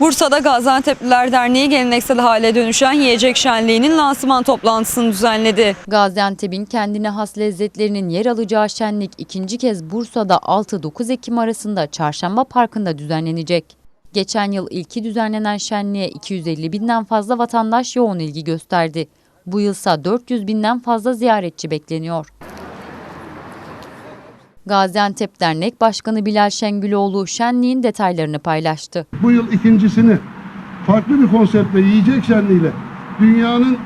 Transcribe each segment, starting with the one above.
Bursa'da Gaziantep'liler Derneği geleneksel hale dönüşen yiyecek şenliğinin lansman toplantısını düzenledi. Gaziantep'in kendine has lezzetlerinin yer alacağı şenlik ikinci kez Bursa'da 6-9 Ekim arasında Çarşamba Parkı'nda düzenlenecek. Geçen yıl ilki düzenlenen şenliğe 250 binden fazla vatandaş yoğun ilgi gösterdi. Bu yılsa 400 binden fazla ziyaretçi bekleniyor. Gaziantep Dernek Başkanı Bilal Şengüloğlu şenliğin detaylarını paylaştı. Bu yıl ikincisini farklı bir konseptle yiyecek şenliğiyle dünyanın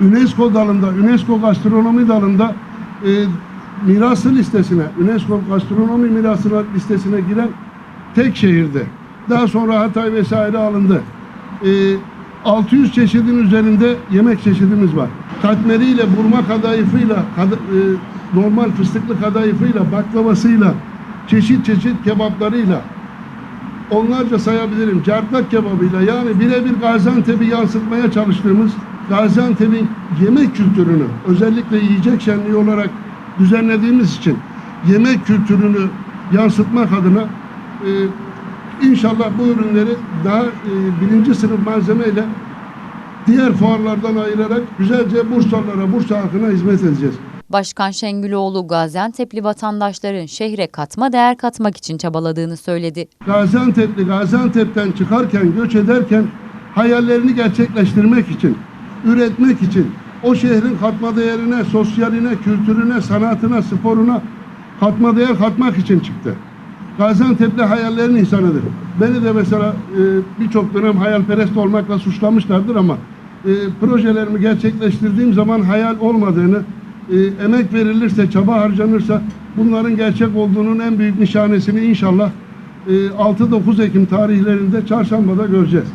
UNESCO dalında, UNESCO gastronomi dalında e, mirası listesine, UNESCO gastronomi mirası listesine giren tek şehirde. Daha sonra Hatay vesaire alındı. E, 600 çeşidin üzerinde yemek çeşidimiz var. Katmeriyle, burma kadayıfıyla, kad- e, normal fıstıklı kadayıfıyla, baklavasıyla, çeşit çeşit kebaplarıyla, onlarca sayabilirim. Cardak kebabıyla yani birebir Gaziantep'i yansıtmaya çalıştığımız Gaziantep'in yemek kültürünü özellikle yiyecek şenliği olarak düzenlediğimiz için yemek kültürünü yansıtmak adına e, inşallah bu ürünleri daha e, birinci sınıf malzemeyle diğer fuarlardan ayırarak güzelce Bursalılara, Bursa halkına hizmet edeceğiz. Başkan Şengüloğlu Gaziantep'li vatandaşların şehre katma değer katmak için çabaladığını söyledi. Gaziantep'li Gaziantep'ten çıkarken, göç ederken hayallerini gerçekleştirmek için, üretmek için, o şehrin katma değerine, sosyaline, kültürüne, sanatına, sporuna katma değer katmak için çıktı. Gaziantep'li hayallerin insanıdır. Beni de mesela e, birçok dönem hayalperest olmakla suçlamışlardır ama e, projelerimi gerçekleştirdiğim zaman hayal olmadığını, e, emek verilirse, çaba harcanırsa bunların gerçek olduğunun en büyük nişanesini inşallah e, 6-9 Ekim tarihlerinde çarşambada göreceğiz.